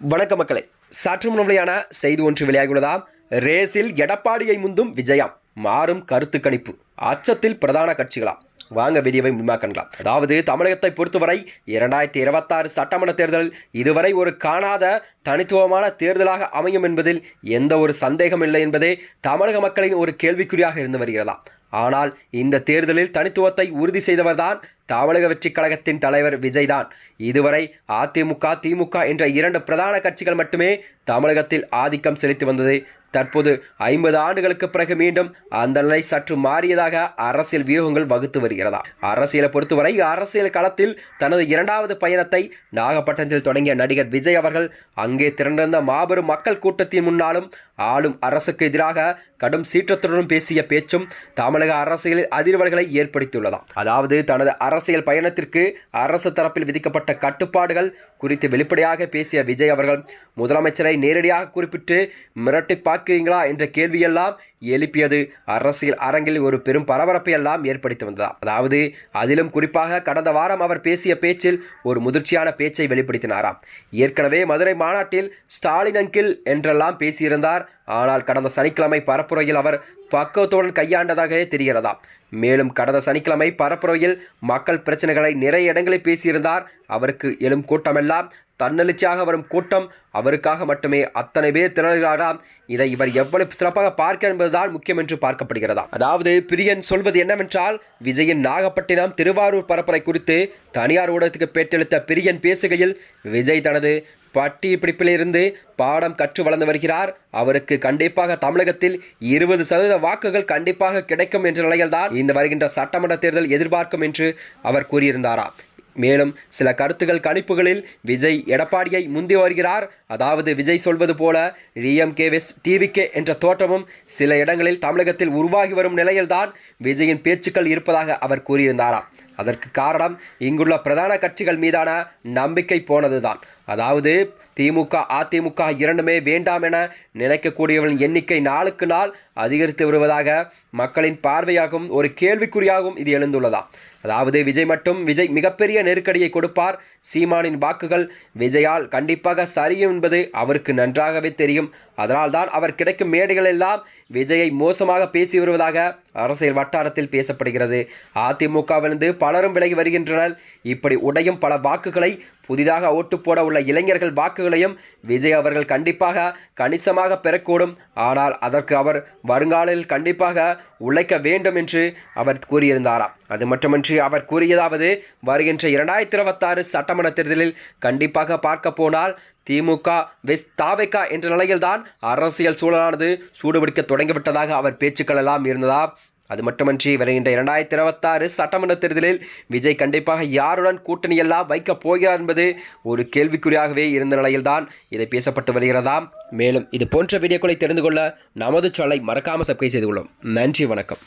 வணக்க மக்களே சற்று முன்னிலையான செய்தி ஒன்று வெளியாகியுள்ளதாம் ரேஸில் எடப்பாடியை முந்தும் விஜயம் மாறும் கருத்து கணிப்பு அச்சத்தில் பிரதான கட்சிகளாம் வாங்க வீடியோவை முன்மாக்கலாம் அதாவது தமிழகத்தை பொறுத்தவரை இரண்டாயிரத்தி இருபத்தாறு சட்டமன்ற தேர்தல் இதுவரை ஒரு காணாத தனித்துவமான தேர்தலாக அமையும் என்பதில் எந்த ஒரு சந்தேகம் இல்லை என்பதே தமிழக மக்களின் ஒரு கேள்விக்குறியாக இருந்து வருகிறதாம் ஆனால் இந்த தேர்தலில் தனித்துவத்தை உறுதி செய்தவர்தான் தமிழக வெற்றிக் கழகத்தின் தலைவர் விஜய்தான். இதுவரை அதிமுக திமுக என்ற இரண்டு பிரதான கட்சிகள் மட்டுமே தமிழகத்தில் ஆதிக்கம் செலுத்தி வந்தது. தற்போது ஐம்பது ஆண்டுகளுக்கு பிறகு மீண்டும் அந்த நிலை சற்று மாறியதாக அரசியல் வியூகங்கள் வகுத்து வருகிறதா. அரசியலை பொறுத்தவரை அரசியல் களத்தில் தனது இரண்டாவது பயணத்தை நாகப்பட்டினத்தில் தொடங்கிய நடிகர் விஜய் அவர்கள் அங்கே திரண்டிருந்த மாபெரும் மக்கள் கூட்டத்தின் முன்னாலும் ஆளும் அரசுக்கு எதிராக கடும் சீற்றத்துடன் பேசிய பேச்சும் தமிழக அரசியலில் அதிர்வல்களை ஏற்படுத்தியுள்ளதாம் அதாவது தனது அரசியல் பயணத்திற்கு அரசு தரப்பில் விதிக்கப்பட்ட கட்டுப்பாடுகள் குறித்து வெளிப்படையாக பேசிய விஜய் அவர்கள் முதலமைச்சரை நேரடியாக குறிப்பிட்டு மிரட்டி பார்க்கிறீங்களா என்ற கேள்வியெல்லாம் எழுப்பியது அரசியல் அரங்கில் ஒரு பெரும் பரபரப்பை எல்லாம் ஏற்படுத்தி வந்ததா? அதாவது அதிலும் குறிப்பாக கடந்த வாரம் அவர் பேசிய பேச்சில் ஒரு முதிர்ச்சியான பேச்சை வெளிப்படுத்தினாராம் ஏற்கனவே மதுரை மாநாட்டில் ஸ்டாலின் அங்கிள் என்றெல்லாம் பேசியிருந்தார். ஆனால் கடந்த சனிக்கிழமை பரப்புரையில் அவர் பக்குவத்துடன் கையாண்டதாக தெரிகிறதா? மேலும் கடந்த சனிக்கிழமை பரப்புரையில் மக்கள் பிரச்சனைகளை நிறைய இடங்களில் பேசியிருந்தார். அவருக்கு எழும் கூட்டமெல்லாம் தன்னெழுச்சியாக வரும் கூட்டம். அவருக்காக மட்டுமே அத்தனை பேர் திரளுகிறாராம் இதை இவர் எவ்வளவு சிறப்பாக பார்க்க என்பதுதான் முக்கியம் என்று பார்க்கப்படுகிறதா? அதாவது பிரியன் சொல்வது என்னவென்றால் விஜயின் நாகப்பட்டினம் திருவாரூர் பரப்புரை குறித்து தனியார் ஊடகத்துக்கு பேட்டெழுத்த பிரியன் பேசுகையில் விஜய் தனது பட்டி பிடிப்பிலிருந்து பாடம் கற்று வளர்ந்து வருகிறார். அவருக்கு கண்டிப்பாக தமிழகத்தில் இருபது சதவீத வாக்குகள் கண்டிப்பாக கிடைக்கும் என்ற நிலையில்தான் இந்த வருகின்ற சட்டமன்ற தேர்தல் எதிர்பார்க்கும் என்று அவர் கூறியிருந்தாராம் மேலும் சில கருத்துகள் கணிப்புகளில் விஜய் எடப்பாடியை முந்தி வருகிறார். அதாவது விஜய் சொல்வது போல டிஎம்கே வெஸ்ட் டிவிகே என்ற தோற்றமும் சில இடங்களில் தமிழகத்தில் உருவாகி வரும் நிலையில்தான் விஜயின் பேச்சுக்கள் இருப்பதாக அவர் கூறியிருந்தாராம் அதற்கு காரணம் இங்குள்ள பிரதான கட்சிகள் மீதான நம்பிக்கை போனதுதான். அதாவது திமுக அதிமுக இரண்டுமே வேண்டாம் என நினைக்கக்கூடியவர்களின் எண்ணிக்கை நாளுக்கு நாள் அதிகரித்து வருவதாக மக்களின் பார்வையாகவும் ஒரு கேள்விக்குறியாகவும் இது எழுந்துள்ளதாம் அதாவது விஜய் மட்டும் விஜய் மிகப்பெரிய நெருக்கடியை கொடுப்பார் சீமானின் வாக்குகள் விஜயால் கண்டிப்பாக சரியும் என்பது அவருக்கு நன்றாகவே தெரியும். அதனால்தான் அவர் கிடைக்கும் மேடைகள் எல்லாம் விஜயை மோசமாக பேசி வருவதாக அரசியல் வட்டாரத்தில் பேசப்படுகிறது. அதிமுகவிலிருந்து பலரும் விலகி வருகின்றனர். இப்படி உடையும் பல வாக்குகளை புதிதாக ஓட்டு போட உள்ள இளைஞர்கள் வாக்குகளையும் விஜய் அவர்கள் கண்டிப்பாக கணிசமாக பெறக்கூடும். ஆனால் அதற்கு அவர் வருங்காலில் கண்டிப்பாக உழைக்க வேண்டும் என்று அவர் கூறியிருந்தாராம் அது மட்டுமின்றி அவர் கூறியதாவது வருகின்ற இரண்டாயிரத்தி இருபத்தாறு சட்டமன்ற தேர்தலில் கண்டிப்பாக பார்க்க போனால் திமுக வெஸ் தாவைக்கா என்ற நிலையில்தான் அரசியல் சூழலானது சூடுபிடிக்க தொடங்கிவிட்டதாக அவர் பேச்சுக்கள் எல்லாம் இருந்ததா? அது மட்டுமன்றி வருகின்ற இரண்டாயிரத்தி இருபத்தாறு சட்டமன்ற தேர்தலில் விஜய் கண்டிப்பாக யாருடன் கூட்டணியெல்லாம் வைக்கப் போகிறார் என்பது ஒரு கேள்விக்குறியாகவே இருந்த நிலையில்தான் இதை பேசப்பட்டு வருகிறதாம் மேலும் இது போன்ற வீடியோக்களை தெரிந்து கொள்ள நமது சொல்லை மறக்காமல் சப்ஸ்கிரைப் செய்து கொள்ளும். நன்றி வணக்கம்.